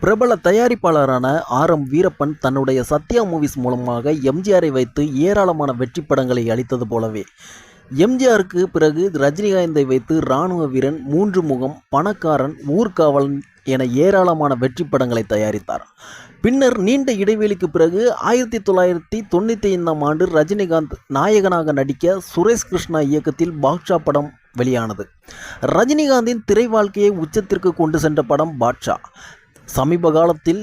பிரபல தயாரிப்பாளரான R M Veerappan தன்னுடைய Sathya movies மூலமாக எம்ஜிஆரை வைத்து ஏராளமான வெற்றி படங்களை அளித்தது போலவே. எம்ஜிஆருக்கு பிறகு ரஜினிகாந்தை வைத்து இராணுவ வீரன் மூன்று முகம் பணக்காரன் ஊர்காவலன் என ஏராளமான வெற்றி படங்களை தயாரித்தார். பின்னர் நீண்ட இடைவெளிக்கு பிறகு ஆயிரத்தி தொள்ளாயிரத்தி தொண்ணூற்றி ஐந்தாம் ஆண்டு ரஜினிகாந்த் நாயகனாக நடிக்க சுரேஷ் கிருஷ்ணா இயக்கத்தில் பாக்ஷா படம் வெளியானது. ரஜினிகாந்தின் திரை வாழ்க்கையை உச்சத்திற்கு கொண்டு சென்ற படம் பாட்ஷா சமீப காலத்தில்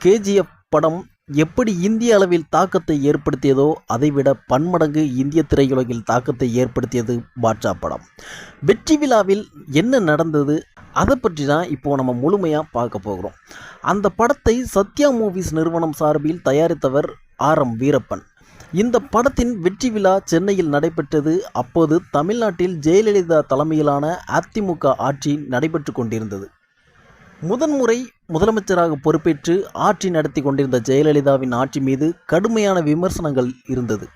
கேஜிஎஃப் படம் எப்படி இந்திய அளவில் தாக்கத்தை ஏற்படுத்தியதோ அதைவிட பன்மடங்கு இந்திய திரையுலகில் தாக்கத்தை ஏற்படுத்தியது பாட்ஷா படம். வெற்றி விழாவில் என்ன நடந்தது அதை பற்றி தான் இப்போது நம்ம முழுமையாக பார்க்க போகிறோம். அந்த படத்தை சத்யா மூவிஸ் நிறுவனம் சார்பில் தயாரித்தவர் ஆர் எம் வீரப்பன். இந்த படத்தின் வெற்றி விழா சென்னையில் நடைபெற்றது. அப்போது தமிழ்நாட்டில் ஜெயலலிதா தலைமையிலான அதிமுக ஆட்சி நடைபெற்று கொண்டிருந்தது. முதன்முறை முதலமைச்சராக பொறுப்பேற்று ஆட்சி நடத்தி கொண்டிருந்த ஜெயலலிதாவின் ஆட்சி மீது கடுமையான விமர்சனங்கள் இருந்தது.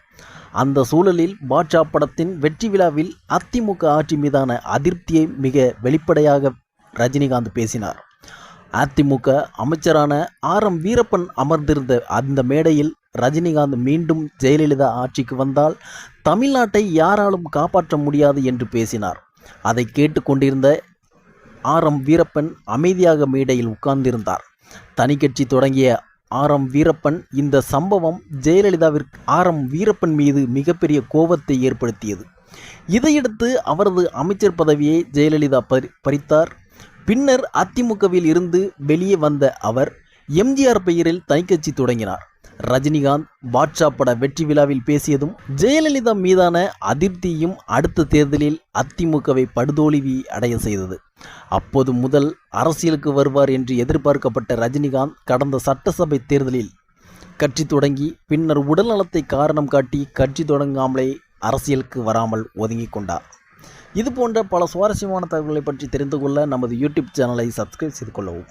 அந்த சூழலில் பாட்ஷா படத்தின் வெற்றி விழாவில் அதிமுக ஆட்சி மீதான அதிருப்தியை மிக வெளிப்படையாக ரஜினிகாந்த் பேசினார். அதிமுக அமைச்சரான ஆர். எம். வீரப்பன் அமர்ந்திருந்த அந்த மேடையில் ரஜினிகாந்த் மீண்டும் ஜெயலலிதா ஆட்சிக்கு வந்தால் தமிழ்நாட்டை யாராலும் காப்பாற்ற முடியாது என்று பேசினார். அதை கேட்டுக்கொண்டிருந்த ஆர் எம் வீரப்பன் அமைதியாக மேடையில் உட்கார்ந்திருந்தார். தனி கட்சி தொடங்கிய ஆர் எம் வீரப்பன் இந்த சம்பவம் ஜெயலலிதாவிற்கு ஆர் எம் வீரப்பன் மீது மிகப்பெரிய கோபத்தை ஏற்படுத்தியது. இதையடுத்து அவரது அமைச்சர் பதவியை ஜெயலலிதா பறி பறித்தார். பின்னர் அதிமுகவில் இருந்து வெளியே வந்த அவர் எம்ஜிஆர் பெயரில் தனிக்கட்சி தொடங்கினார். ரஜினிகாந்த் பாட்ஷா பட வெற்றி விழாவில் பேசியதும் ஜெயலலிதா மீதான அதிருப்தியும் அடுத்த தேர்தலில் அதிமுகவை படுதோல்வி அடைய செய்தது. அப்போது முதல் அரசியலுக்கு வருவார் என்று எதிர்பார்க்கப்பட்ட ரஜினிகாந்த் கடந்த சட்டசபை தேர்தலில் கட்சி தொடங்கி பின்னர் உடல்நலத்தை காரணம் காட்டி கட்சி தொடங்காமலே அரசியலுக்கு வராமல் ஒதுங்கிக் கொண்டார். இது போன்ற பல சுவாரஸ்யமான தகவல்களை பற்றி தெரிந்து கொள்ள நமது யூடியூப் சேனலை சப்ஸ்கிரைப் செய்து கொள்ளவும்.